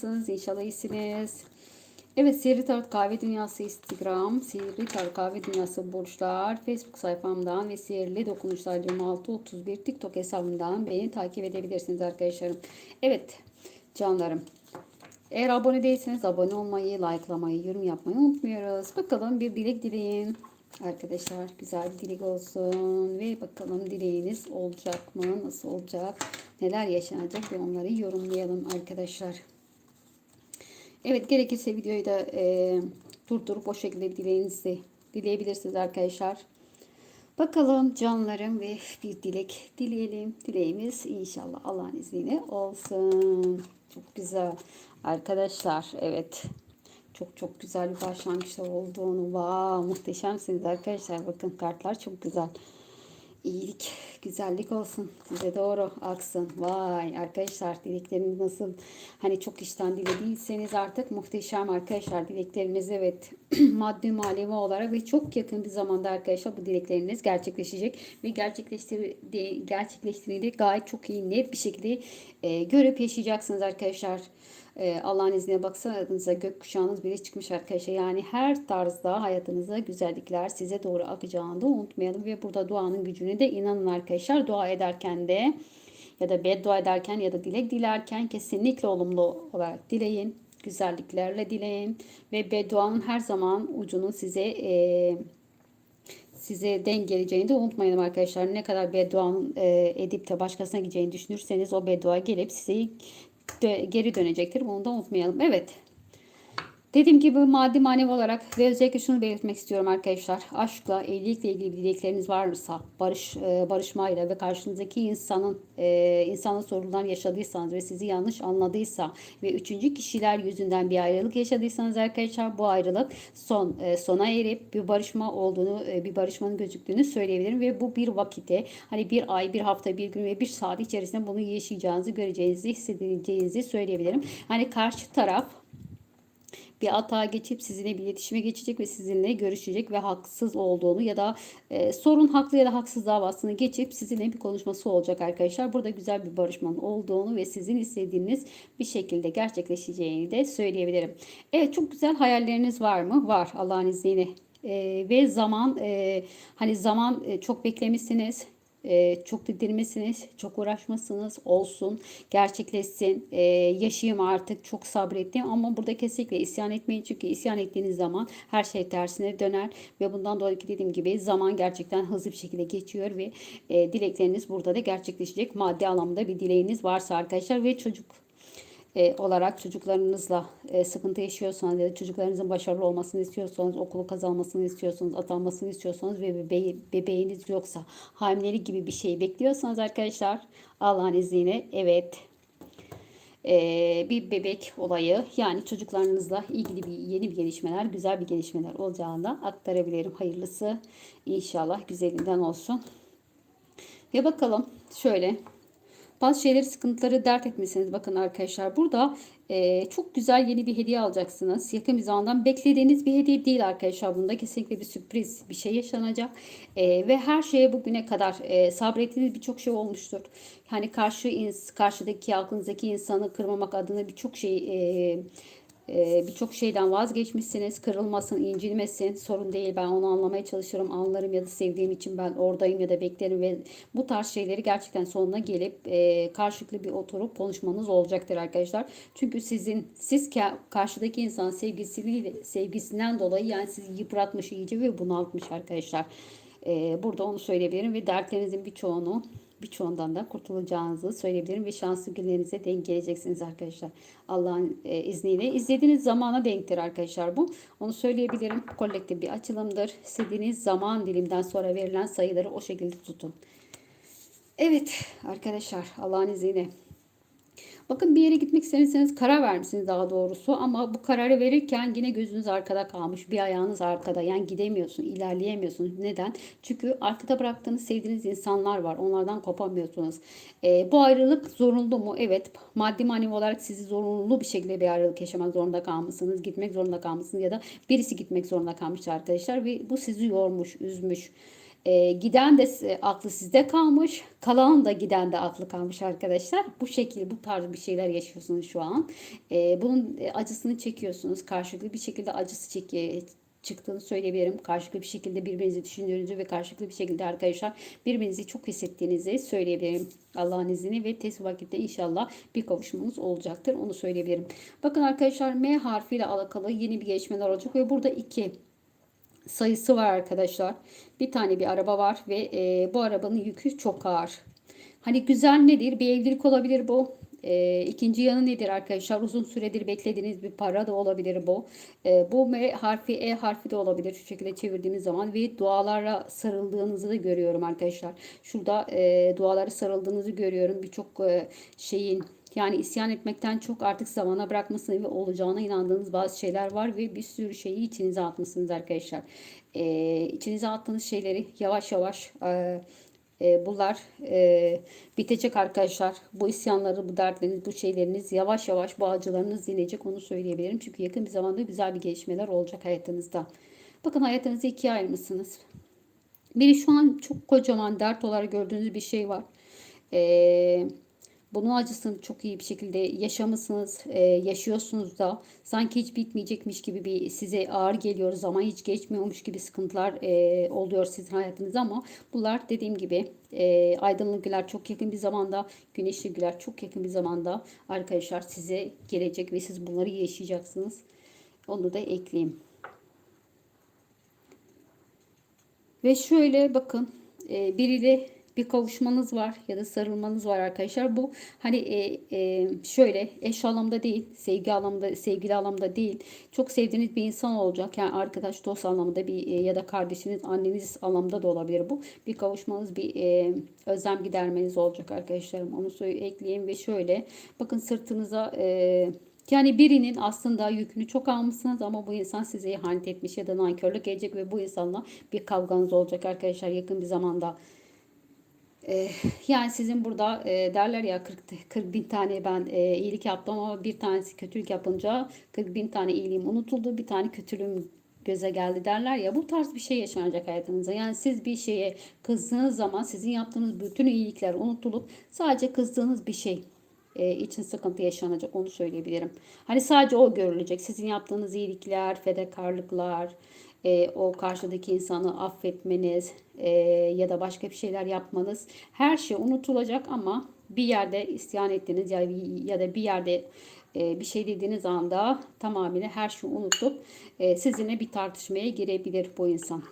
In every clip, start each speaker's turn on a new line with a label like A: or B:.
A: Nasılsınız? İnşallah iyisiniz. Evet Sihirli Tarot Kahve Dünyası Instagram, Sihirli Tarot Kahve Dünyası Burçlar, Facebook sayfamdan ve Sihirli Dokunuşlar 2631 TikTok hesabımdan beni takip edebilirsiniz arkadaşlarım. Evet canlarım. Eğer abone değilseniz abone olmayı, likelamayı, yorum yapmayı unutmuyoruz. Bakalım bir dilek dileyin. Arkadaşlar güzel bir dilek olsun ve bakalım dileğiniz olacak mı? Nasıl olacak? Neler yaşanacak ve onları yorumlayalım arkadaşlar. Evet gerekirse videoyu da e, durdurup o şekilde dileğinizi dileyebilirsiniz arkadaşlar. Bakalım canlarım ve bir dilek dileyelim. Dileğimiz inşallah Allah'ın izniyle olsun. Çok güzel. Arkadaşlar evet. Çok çok güzel bir başlangıçlar olduğunu. Vav muhteşemsiniz arkadaşlar. Bakın kartlar çok güzel. İyilik, güzellik olsun. Size doğru aksın. Vay arkadaşlar dilekleriniz nasıl? Hani çok işten dilediyseniz artık muhteşem arkadaşlar. Dilekleriniz evet maddi manevi olarak ve çok yakın bir zamanda arkadaşlar bu dilekleriniz gerçekleşecek. Ve gerçekleştirdi, gerçekleştiğinde gayet çok iyi net bir şekilde e, görüp yaşayacaksınız arkadaşlar. Ee, Allah'ın izniyle baksanıza gökkuşağınız bile çıkmış arkadaşlar. Yani her tarzda hayatınıza güzellikler size doğru akacağını da unutmayalım. Ve burada duanın gücüne de inanın arkadaşlar. Dua ederken de ya da beddua ederken ya da dilek dilerken kesinlikle olumlu olarak dileyin. Güzelliklerle dileyin. Ve bedduanın her zaman ucunun size e, size denk geleceğini de unutmayın arkadaşlar. Ne kadar bedduanın e, edip de başkasına gideceğini düşünürseniz o beddua gelip size geri dönecektir. Bunu da unutmayalım. Evet. Dediğim gibi maddi manevi olarak ve özellikle şunu belirtmek istiyorum arkadaşlar. Aşkla, evlilikle ilgili dilekleriniz varsa, barış e, barışmayla ve karşınızdaki insanın e, insanın sorunlar yaşadıysanız ve sizi yanlış anladıysa ve üçüncü kişiler yüzünden bir ayrılık yaşadıysanız arkadaşlar bu ayrılık son e, sona erip bir barışma olduğunu, bir barışmanın gözüktüğünü söyleyebilirim ve bu bir vakite hani bir ay, bir hafta, bir gün ve bir saat içerisinde bunu yaşayacağınızı, göreceğinizi, hissedeceğinizi söyleyebilirim. Hani karşı taraf bir atağa geçip sizinle bir iletişime geçecek ve sizinle görüşecek ve haksız olduğunu ya da e, sorun haklı ya da haksız davasını geçip sizinle bir konuşması olacak arkadaşlar. Burada güzel bir barışmanın olduğunu ve sizin istediğiniz bir şekilde gerçekleşeceğini de söyleyebilirim. Evet çok güzel hayalleriniz var mı? Var Allah'ın izniyle. E, ve zaman e, hani zaman e, çok beklemişsiniz e, çok didirmesiniz, çok uğraşmasınız, olsun, gerçekleşsin, e, yaşayayım artık, çok sabrettim. Ama burada kesinlikle isyan etmeyin. Çünkü isyan ettiğiniz zaman her şey tersine döner. Ve bundan dolayı dediğim gibi zaman gerçekten hızlı bir şekilde geçiyor ve e, dilekleriniz burada da gerçekleşecek. Maddi anlamda bir dileğiniz varsa arkadaşlar ve çocuk e, olarak çocuklarınızla e, sıkıntı yaşıyorsanız ya da çocuklarınızın başarılı olmasını istiyorsanız, okulu kazanmasını istiyorsanız, atanmasını istiyorsanız ve bebeği, bebeğiniz yoksa hamilelik gibi bir şey bekliyorsanız arkadaşlar Allah'ın izniyle evet e, bir bebek olayı yani çocuklarınızla ilgili bir yeni bir gelişmeler, güzel bir gelişmeler olacağını da aktarabilirim. Hayırlısı inşallah güzelinden olsun. Ve bakalım şöyle bazı şeyleri sıkıntıları dert etmesiniz. Bakın arkadaşlar burada e, çok güzel yeni bir hediye alacaksınız. Yakın bir zamandan beklediğiniz bir hediye değil arkadaşlar. Bunda kesinlikle bir sürpriz bir şey yaşanacak. E, ve her şeye bugüne kadar e, sabrettiğiniz birçok şey olmuştur. Hani karşı karşıdaki aklınızdaki insanı kırmamak adına birçok şey e, ee, birçok şeyden vazgeçmişsiniz. Kırılmasın, incinmesin. Sorun değil. Ben onu anlamaya çalışırım. Anlarım ya da sevdiğim için ben oradayım ya da beklerim ve bu tarz şeyleri gerçekten sonuna gelip e, karşılıklı bir oturup konuşmanız olacaktır arkadaşlar. Çünkü sizin siz karşıdaki insan sevgisiyle sevgisinden dolayı yani sizi yıpratmış iyice ve bunaltmış arkadaşlar. E, burada onu söyleyebilirim ve dertlerinizin birçoğunu birçoğundan da kurtulacağınızı söyleyebilirim ve şanslı günlerinize denk geleceksiniz arkadaşlar. Allah'ın e, izniyle. izlediğiniz zamana denktir arkadaşlar bu. Onu söyleyebilirim. Kolektif bir açılımdır. İstediğiniz zaman dilimden sonra verilen sayıları o şekilde tutun. Evet arkadaşlar Allah'ın izniyle Bakın bir yere gitmek isterseniz karar vermişsiniz daha doğrusu ama bu kararı verirken yine gözünüz arkada kalmış. Bir ayağınız arkada. Yani gidemiyorsun, ilerleyemiyorsunuz. Neden? Çünkü arkada bıraktığınız, sevdiğiniz insanlar var. Onlardan kopamıyorsunuz. E, bu ayrılık zorunlu mu? Evet. Maddi manevi olarak sizi zorunlu bir şekilde bir ayrılık yaşamak zorunda kalmışsınız. Gitmek zorunda kalmışsınız ya da birisi gitmek zorunda kalmış arkadaşlar ve bu sizi yormuş, üzmüş E, giden de aklı sizde kalmış. Kalan da giden de aklı kalmış arkadaşlar. Bu şekilde bu tarz bir şeyler yaşıyorsunuz şu an. E, bunun e, acısını çekiyorsunuz. Karşılıklı bir şekilde acısı çekiyor çıktığını söyleyebilirim. Karşılıklı bir şekilde birbirinizi düşündüğünüzü ve karşılıklı bir şekilde arkadaşlar birbirinizi çok hissettiğinizi söyleyebilirim. Allah'ın izniyle ve tez vakitte inşallah bir kavuşmanız olacaktır. Onu söyleyebilirim. Bakın arkadaşlar M harfiyle alakalı yeni bir gelişmeler olacak ve burada iki sayısı var arkadaşlar. Bir tane bir araba var ve e, bu arabanın yükü çok ağır. Hani güzel nedir? Bir evlilik olabilir bu. E, ikinci yanı nedir arkadaşlar? Uzun süredir beklediğiniz bir para da olabilir bu. E, bu M harfi E harfi de olabilir şu şekilde çevirdiğimiz zaman ve dualara sarıldığınızı da görüyorum arkadaşlar. Şurada e, dualara sarıldığınızı görüyorum. Birçok e, şeyin yani isyan etmekten çok artık zamana bırakmasını ve olacağına inandığınız bazı şeyler var ve bir sürü şeyi içinize atmışsınız arkadaşlar. Ee, içinize attığınız şeyleri yavaş yavaş e, e, bunlar e, bitecek arkadaşlar. Bu isyanları, bu dertleriniz, bu şeyleriniz yavaş yavaş bu acılarınız dinecek onu söyleyebilirim. Çünkü yakın bir zamanda güzel bir gelişmeler olacak hayatınızda. Bakın hayatınızı ikiye ayırmışsınız. Biri şu an çok kocaman dert olarak gördüğünüz bir şey var. Eee bunun acısını çok iyi bir şekilde yaşamışsınız, e, yaşıyorsunuz da sanki hiç bitmeyecekmiş gibi bir size ağır geliyor zaman hiç geçmiyormuş gibi sıkıntılar e, oluyor sizin hayatınızda ama bunlar dediğim gibi e, aydınlık güler çok yakın bir zamanda, güneşli güler çok yakın bir zamanda arkadaşlar size gelecek ve siz bunları yaşayacaksınız. Onu da ekleyeyim. Ve şöyle bakın e, biriyle bir kavuşmanız var ya da sarılmanız var arkadaşlar. Bu hani e, e, şöyle eş anlamda değil, sevgi anlamda, sevgili anlamda değil. Çok sevdiğiniz bir insan olacak. Yani arkadaş, dost anlamında bir e, ya da kardeşiniz, anneniz anlamda da olabilir bu. Bir kavuşmanız, bir e, özlem gidermeniz olacak arkadaşlarım. Onu ekleyeyim ve şöyle bakın sırtınıza e, yani birinin aslında yükünü çok almışsınız ama bu insan size ihanet etmiş ya da nankörlük edecek ve bu insanla bir kavganız olacak arkadaşlar yakın bir zamanda. Ee, yani sizin burada e, derler ya 40, 40 bin tane ben e, iyilik yaptım ama bir tanesi kötülük yapınca 40 bin tane iyiliğim unutuldu bir tane kötülüğüm göze geldi derler ya bu tarz bir şey yaşanacak hayatınızda. Yani siz bir şeye kızdığınız zaman sizin yaptığınız bütün iyilikler unutulup sadece kızdığınız bir şey e, için sıkıntı yaşanacak onu söyleyebilirim. Hani sadece o görülecek. Sizin yaptığınız iyilikler, fedakarlıklar, e, o karşıdaki insanı affetmeniz e, ya da başka bir şeyler yapmanız her şey unutulacak ama bir yerde isyan ettiğiniz ya, ya da bir yerde e, bir şey dediğiniz anda tamamıyla her şeyi unutup e, sizinle bir tartışmaya girebilir bu insan.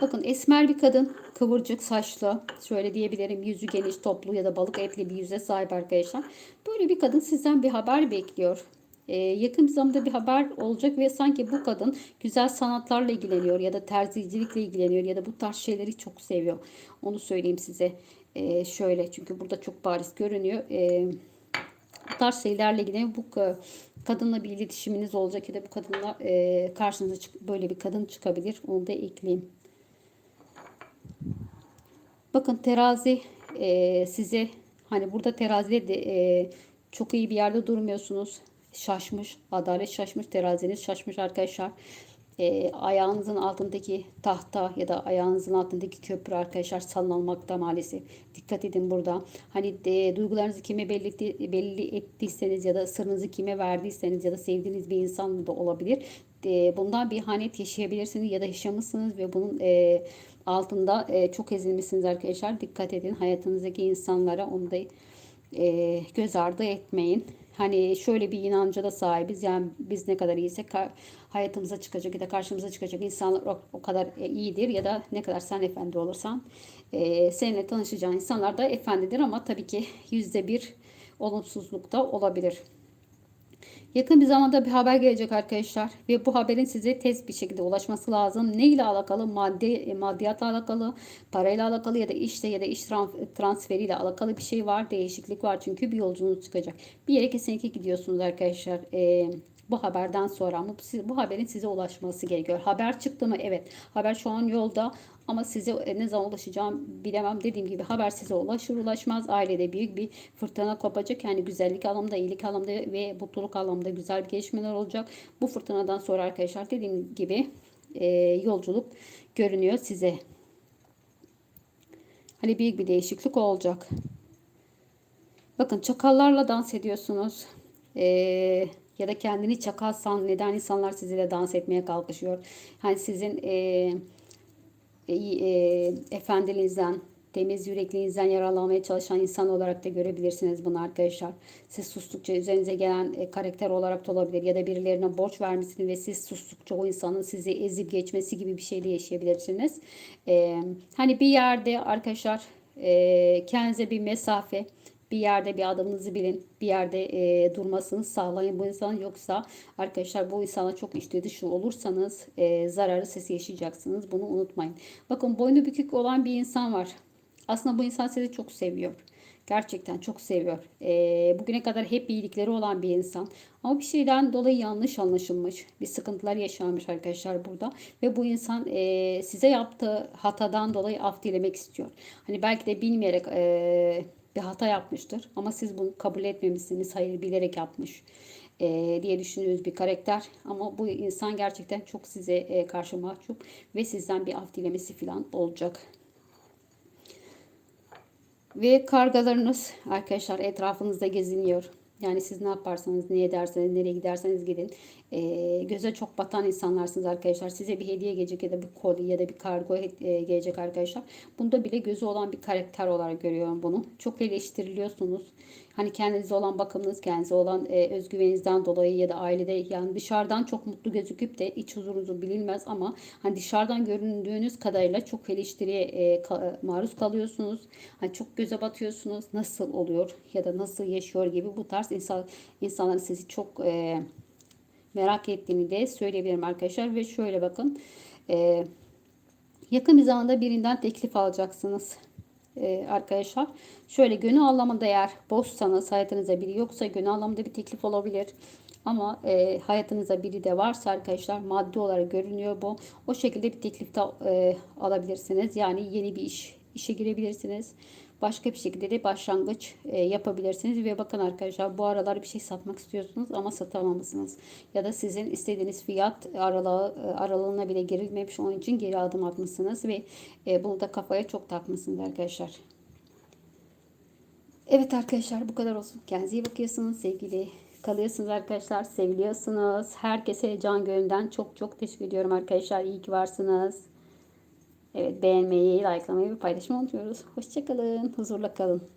A: Bakın esmer bir kadın, kıvırcık saçlı, şöyle diyebilirim yüzü geniş, toplu ya da balık etli bir yüze sahip arkadaşlar. Böyle bir kadın sizden bir haber bekliyor e, yakın zamanda bir haber olacak ve sanki bu kadın güzel sanatlarla ilgileniyor ya da terzicilikle ilgileniyor ya da bu tarz şeyleri çok seviyor. Onu söyleyeyim size. E, şöyle çünkü burada çok bariz görünüyor. E, bu tarz şeylerle ilgileniyor. Bu kadınla bir iletişiminiz olacak ya da bu kadınla e, karşınıza çık böyle bir kadın çıkabilir. Onu da ekleyeyim. Bakın terazi e, size hani burada terazide de e, çok iyi bir yerde durmuyorsunuz şaşmış. Adalet şaşmış. Teraziniz şaşmış arkadaşlar. E, ayağınızın altındaki tahta ya da ayağınızın altındaki köprü arkadaşlar sallanmakta maalesef. Dikkat edin burada. Hani de, duygularınızı kime belli, belli ettiyseniz ya da sırrınızı kime verdiyseniz ya da sevdiğiniz bir insan da olabilir. E, bundan bir hanet yaşayabilirsiniz ya da yaşamışsınız ve bunun e, altında e, çok ezilmişsiniz arkadaşlar. Dikkat edin hayatınızdaki insanlara onu da e, göz ardı etmeyin. Hani şöyle bir inanca da sahibiz. Yani biz ne kadar iyiysek hayatımıza çıkacak ya da karşımıza çıkacak insanlar o, o kadar e, iyidir ya da ne kadar sen efendi olursan e, seninle tanışacağın insanlar da efendidir ama tabii ki yüzde bir olumsuzluk da olabilir. Yakın bir zamanda bir haber gelecek arkadaşlar ve bu haberin size tez bir şekilde ulaşması lazım. Ne ile alakalı? Maddi, e, maddiyatla alakalı, parayla alakalı ya da işte ya da iş transferiyle alakalı bir şey var. Değişiklik var çünkü bir yolculuğunuz çıkacak. Bir yere kesinlikle gidiyorsunuz arkadaşlar. Ee, bu haberden sonra bu, bu haberin size ulaşması gerekiyor. Haber çıktı mı? Evet. Haber şu an yolda ama size ne zaman ulaşacağım bilemem. Dediğim gibi haber size ulaşır ulaşmaz. Ailede büyük bir fırtına kopacak. Yani güzellik anlamda, iyilik anlamda ve mutluluk anlamda güzel gelişmeler olacak. Bu fırtınadan sonra arkadaşlar dediğim gibi e, yolculuk görünüyor size. Hani büyük bir değişiklik olacak. Bakın çakallarla dans ediyorsunuz. Ee, ya da kendini çakal neden insanlar sizinle dans etmeye kalkışıyor. Hani sizin e, e, e, efendiliğinizden, temiz yürekliğinizden yararlanmaya çalışan insan olarak da görebilirsiniz bunu arkadaşlar. Siz sustukça üzerinize gelen e, karakter olarak da olabilir ya da birilerine borç vermesini ve siz sustukça o insanın sizi ezip geçmesi gibi bir şeyle yaşayabilirsiniz. E, hani bir yerde arkadaşlar e, kendinize bir mesafe bir yerde bir adımınızı bilin. Bir yerde e, durmasını sağlayın bu insan. Yoksa arkadaşlar bu insana çok içli dışı olursanız e, zararı siz yaşayacaksınız. Bunu unutmayın. Bakın boynu bükük olan bir insan var. Aslında bu insan sizi çok seviyor. Gerçekten çok seviyor. E, bugüne kadar hep iyilikleri olan bir insan. Ama bir şeyden dolayı yanlış anlaşılmış. Bir sıkıntılar yaşanmış arkadaşlar burada. Ve bu insan e, size yaptığı hatadan dolayı af dilemek istiyor. Hani belki de bilmeyerek... E, bir hata yapmıştır. Ama siz bunu kabul etmemişsiniz. Hayır bilerek yapmış e, diye düşündüğünüz bir karakter. Ama bu insan gerçekten çok size e, karşı mahcup ve sizden bir af dilemesi falan olacak. Ve kargalarınız arkadaşlar etrafınızda geziniyor. Yani siz ne yaparsanız, ne ederseniz, nereye giderseniz gidin. E, göze çok batan insanlarsınız arkadaşlar. Size bir hediye gelecek ya da bir koli ya da bir kargo e, gelecek arkadaşlar. Bunda bile gözü olan bir karakter olarak görüyorum bunu. Çok eleştiriliyorsunuz. Hani kendinize olan bakımınız, kendinize olan e, özgüveninizden dolayı ya da ailede yani dışarıdan çok mutlu gözüküp de iç huzurunuzu bilinmez ama hani dışarıdan göründüğünüz kadarıyla çok eleştiriye e, ka, maruz kalıyorsunuz. Hani çok göze batıyorsunuz. Nasıl oluyor ya da nasıl yaşıyor gibi bu tarz insan insanların sizi çok e, merak ettiğini de söyleyebilirim arkadaşlar ve şöyle bakın. E, yakın bir zamanda birinden teklif alacaksınız e, arkadaşlar. Şöyle gönül anlamında eğer boşsanız hayatınızda biri yoksa gönül anlamında bir teklif olabilir. Ama e, hayatınızda biri de varsa arkadaşlar maddi olarak görünüyor bu. O şekilde bir teklif de e, alabilirsiniz. Yani yeni bir iş işe girebilirsiniz başka bir şekilde de başlangıç e, yapabilirsiniz. Ve bakın arkadaşlar bu aralar bir şey satmak istiyorsunuz ama satamamışsınız. Ya da sizin istediğiniz fiyat aralığı, e, aralığına bile girilmemiş onun için geri adım atmışsınız. Ve e, bunu da kafaya çok takmışsınız arkadaşlar. Evet arkadaşlar bu kadar olsun. Kendinize iyi bakıyorsunuz sevgili kalıyorsunuz arkadaşlar. Seviliyorsunuz. Herkese can gönülden çok çok teşekkür ediyorum arkadaşlar. İyi ki varsınız. Evet beğenmeyi, likelamayı ve paylaşmayı unutmuyoruz. Hoşçakalın. Huzurla kalın.